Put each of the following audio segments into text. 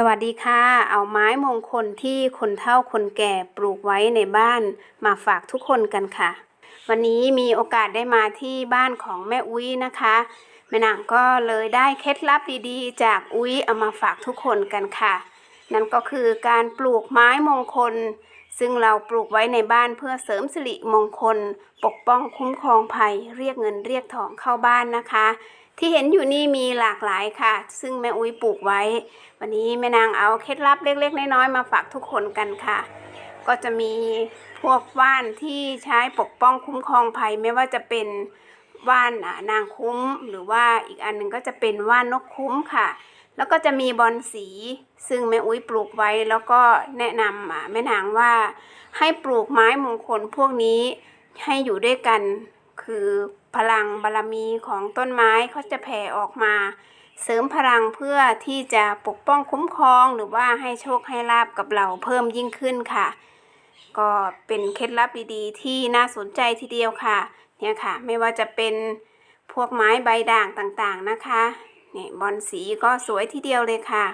สวัสดีค่ะ เอาไม้มงคลที่คนเฒ่าคนแก่ปลูกไว้ในบ้านมาฝากทุกคนกันค่ะ วันนี้มีโอกาสได้มาที่บ้านของแม่อุ้ยนะคะแม่นางก็เลยได้เคล็ดลับดีๆ จากอุ้ยเอามาฝากทุกคนกันค่ะ นั่นก็คือการปลูกไม้มงคล ซึ่งเราปลูกไว้ในบ้านเพื่อเสริมสิริมงคล ปกป้องคุ้มครองภัย เรียกเงินเรียกทองเข้าบ้านนะคะ ที่เห็นอยู่นี่มีหลากหลายค่ะ ซึ่งแม่อุ้ยปลูกไว้ วันนี้แม่นางเอาเคล็ดลับเล็กๆ น้อยๆมาฝากทุกคนกันค่ะ ก็จะมีพวกว่านที่ใช้ปกป้องคุ้มครองภัยไม่ว่าจะเป็นว่านนางคุ้ม หรือว่าอีกอันหนึ่งก็จะเป็นว่านนกคุ้มค่ะ แล้วก็จะมีบอนสี ซึ่งแม่อุ้ยปลูกไว้แล้วก็แนะนำแม่นางว่า ให้ปลูกไม้มงคลพวกนี้ให้อยู่ด้วยกัน คือพลังบารมีของต้นไม้เขาจะแผ่ออกมา เสริมพลังเพื่อที่จะปกป้องคุ้มครองหรือว่าให้โชคให้ลาบกับเราเพิ่มยิ่งขึ้นค่ะ ก็เป็นเคล็ดลับดีๆ ที่น่าสนใจทีเดียวค่ะ เนี่ยค่ะ ไม่ว่าจะเป็นพวกไม้ใบด่างต่างๆนะคะเนี่ยบอนสีก็สวยทีเดียวเลยค่ะ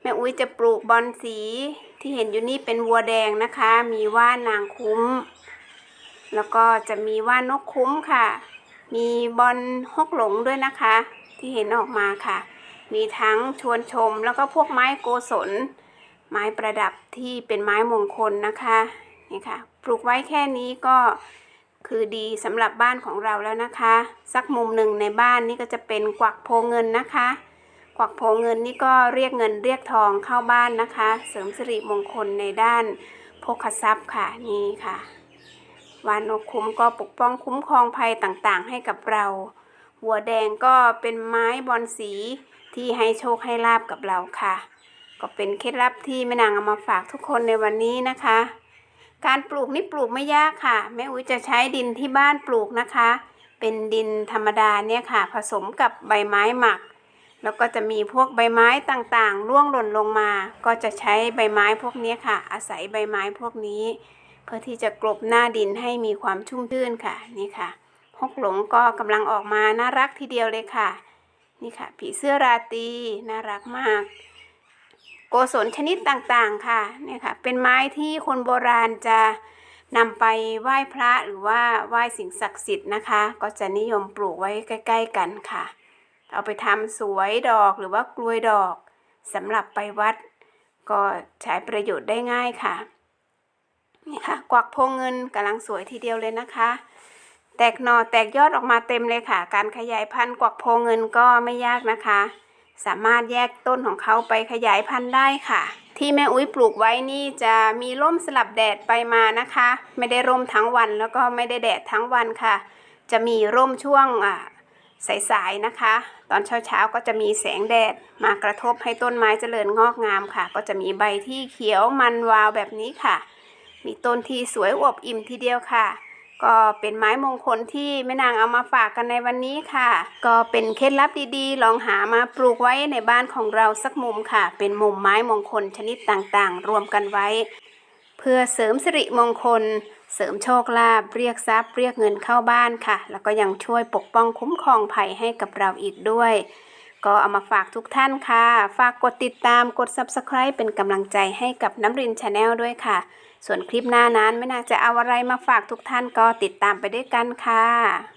แม่อุ้ยจะปลูกบอนสีที่เห็นอยู่นี่เป็นวัวแดงนะคะ มีว่านนางคุ้ม แล้วก็จะมีว่านนกคุ้มค่ะ มีบอลฮกหลงด้วยนะคะ ที่เห็นออกมาค่ะ มีทั้งชวนชมแล้วก็พวกไม้โกศล ไม้ประดับที่เป็นไม้มงคลนะคะนี่ค่ะ ปลูกไว้แค่นี้ก็คือดีสำหรับบ้านของเราแล้วนะคะ สักมุมหนึ่งในบ้านนี่ก็จะเป็นกวักโพเงินนะคะ กวักโพเงินนี่ก็เรียกเงินเรียกทองเข้าบ้านนะคะ เสริมสิริมงคลในด้านโภคทรัพย์ค่ะนี่ค่ะ วานนกคุ้มก็ปกป้องคุ้มครองภัยต่างๆ ให้กับเรา หัวแดงก็เป็นไม้บอนสีที่ให้โชคให้ลาบกับเราค่ะ ก็เป็นเคล็ดลับที่แม่นางเอามาฝากทุกคนในวันนี้นะคะ การปลูกนี่ปลูกไม่ยากค่ะแม่อุ้ยจะใช้ดินที่บ้านปลูกนะคะ เป็นดินธรรมดาเนี่ยค่ะ ผสมกับใบไม้หมัก แล้วก็จะมีพวกใบไม้ต่างๆร่วงหล่นลงมา ก็จะใช้ใบไม้พวกนี้ค่ะ อาศัยใบไม้พวกนี้ เพื่อที่จะกลบหน้าดินให้มีความชุ่มชื้นค่ะนี่ค่ะฮกหลงก็กำลังออกมาน่ารักทีเดียวเลยค่ะ นี่ค่ะ ผีเสื้อราตรีน่ารักมาก โกศลชนิดต่างๆค่ะเนี่ยค่ะ เป็นไม้ที่คนโบราณจะนำไปไหว้พระหรือว่าไหว้สิ่งศักดิ์สิทธิ์นะคะ ก็จะนิยมปลูกไว้ใกล้ ๆ กันค่ะ เอาไปทำสวยดอกหรือว่ากลวยดอกสำหรับไปวัด ก็ใช้ประโยชน์ได้ง่ายค่ะ นี่ค่ะ กวักโพเงินกำลังสวยทีเดียวเลยนะคะ แตกหน่อแตกยอดออกมาเต็มเลยค่ะ การขยายพันธุ์กวักโพเงินก็ไม่ยากนะคะ สามารถแยกต้นของเขาไปขยายพันธุ์ได้ค่ะ ที่แม่อุ้ยปลูกไว้นี่จะมีร่มสลับแดดไปมานะคะ ไม่ได้ร่มทั้งวันแล้วก็ไม่ได้แดดทั้งวันค่ะ จะมีร่มช่วงอ่าสายๆนะคะ ตอนเช้าๆก็จะมีแสงแดดมากระทบให้ต้นไม้เจริญงอกงามค่ะ ก็จะมีใบที่เขียวมันวาวแบบนี้ค่ะ มีต้นที่สวยอวบอิ่มทีเดียวค่ะ ก็เป็นไม้มงคลที่แม่นางเอามาฝากกันในวันนี้ค่ะ ก็เป็นเคล็ดลับดีๆ ลองหามาปลูกไว้ในบ้านของเราสักมุมค่ะ เป็นมุมไม้มงคลชนิดต่างๆ รวมกันไว้ เพื่อเสริมสิริมงคล เสริมโชคลาภเรียกทรัพย์ เรียกเงินเข้าบ้านค่ะ แล้วก็ยังช่วยปกป้องคุ้มครองภัยให้กับเราอีกด้วย ก็เอามาฝากทุกท่านค่ะ ฝากกดติดตามกด subscribe เป็นกำลังใจให้กับน้ำรินชาแนลด้วยค่ะ ส่วนคลิปหน้านั้นไม่น่าจะเอาอะไรมาฝากทุกท่านก็ติดตามไปด้วยกันค่ะ